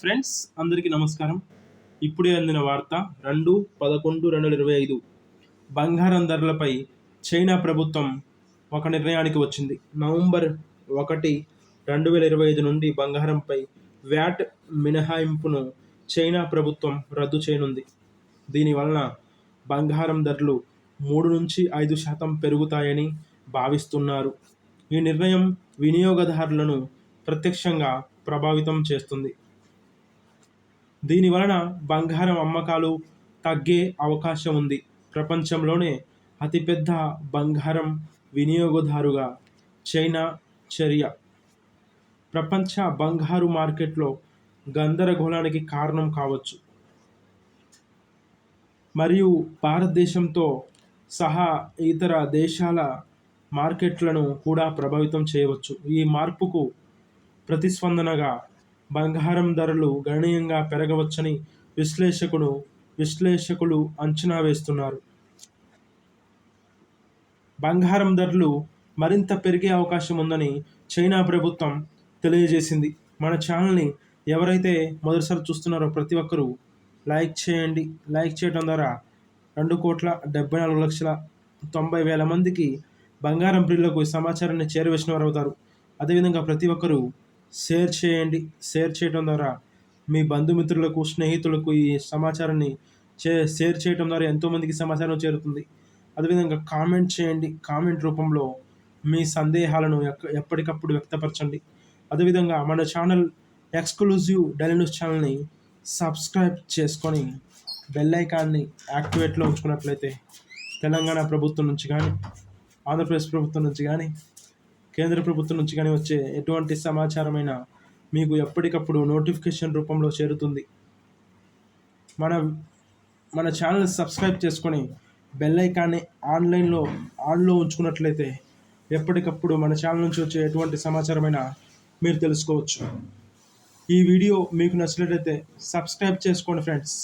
Friends అందరికీ నమస్కారం. ఇప్పుడే అందిన వార్త రెండు పదకొండు రెండు వేల ఇరవై ఐదు. బంగారం ధరలపై చైనా ప్రభుత్వం ఒక నిర్ణయానికి వచ్చింది. నవంబర్ ఒకటి రెండు వేల ఇరవై ఐదు నుండి బంగారంపై వ్యాట్ మినహాయింపును చైనా ప్రభుత్వం రద్దు చేయనుంది. దీనివలన బంగారం ధరలు మూడు నుంచి ఐదు శాతం పెరుగుతాయని భావిస్తున్నారు. ఈ నిర్ణయం వినియోగదారులను ప్రత్యక్షంగా ప్రభావితం చేస్తుంది. దీని వలన బంగారం అమ్మకాలు తగ్గే అవకాశం ఉంది. ప్రపంచంలోనే అతిపెద్ద బంగారం వినియోగదారుగా చైనా చర్య. ప్రపంచ బంగారు మార్కెట్లో గందరగోళానికి కారణం కావచ్చు. మరియు భారతదేశంతో సహా ఇతర దేశాల మార్కెట్లను కూడా ప్రభావితం చేయవచ్చు. ఈ మార్పుకు ప్రతిస్పందనగా బంగారం ధరలు గణనీయంగా పెరగవచ్చని విశ్లేషకులు విశ్లేషకులు అంచనా వేస్తున్నారు. బంగారం ధరలు మరింత పెరిగే అవకాశం ఉందని చైనా ప్రభుత్వం తెలియజేసింది. మన ఛానల్ని ఎవరైతే మొదటిసారి చూస్తున్నారో ప్రతి ఒక్కరూ లైక్ చేయండి. లైక్ చేయడం ద్వారా రెండు కోట్ల డెబ్బై నాలుగు లక్షల తొంభై వేల మందికి బంగారం ప్రియులకు ఈ సమాచారాన్ని చేరవేసిన వారు అవుతారు అదేవిధంగా ప్రతి ఒక్కరూ షేర్ చేయండి షేర్ చేయడం ద్వారా మీ బంధుమిత్రులకు స్నేహితులకు ఈ సమాచారాన్ని చే షేర్ చేయడం ద్వారా ఎంతోమందికి సమాచారం చేరుతుంది. అదేవిధంగా కామెంట్ చేయండి. కామెంట్ రూపంలో మీ సందేహాలను ఎక్క- ఎప్పటికప్పుడు వ్యక్తపరచండి. అదేవిధంగా మన ఛానల్ ఎక్స్క్లూజివ్ డైలీ న్యూస్ ఛానల్ని సబ్స్క్రైబ్ చేసుకొని బెల్ ఐకాన్ని యాక్టివేట్లో ఉంచుకున్నట్లయితే తెలంగాణ ప్రభుత్వం నుంచి కానీ ఆంధ్రప్రదేశ్ ప్రభుత్వం నుంచి కానీ కేంద్ర ప్రభుత్వం నుంచి కానీ వచ్చే ఎటువంటి సమాచారమైనా మీకు ఎప్పటికప్పుడు నోటిఫికేషన్ రూపంలో చేరుతుంది. మన మన ఛానల్ సబ్స్క్రైబ్ చేసుకొని బెల్ ఐకాన్ని ఆన్లైన్లో ఆన్లో ఉంచుకున్నట్లయితే ఎప్పటికప్పుడు మన ఛానల్ నుంచి వచ్చే ఎటువంటి సమాచారమైనా మీరు తెలుసుకోవచ్చు. ఈ వీడియో మీకు నచ్చినట్లయితే సబ్స్క్రైబ్ చేసుకోండి ఫ్రెండ్స్.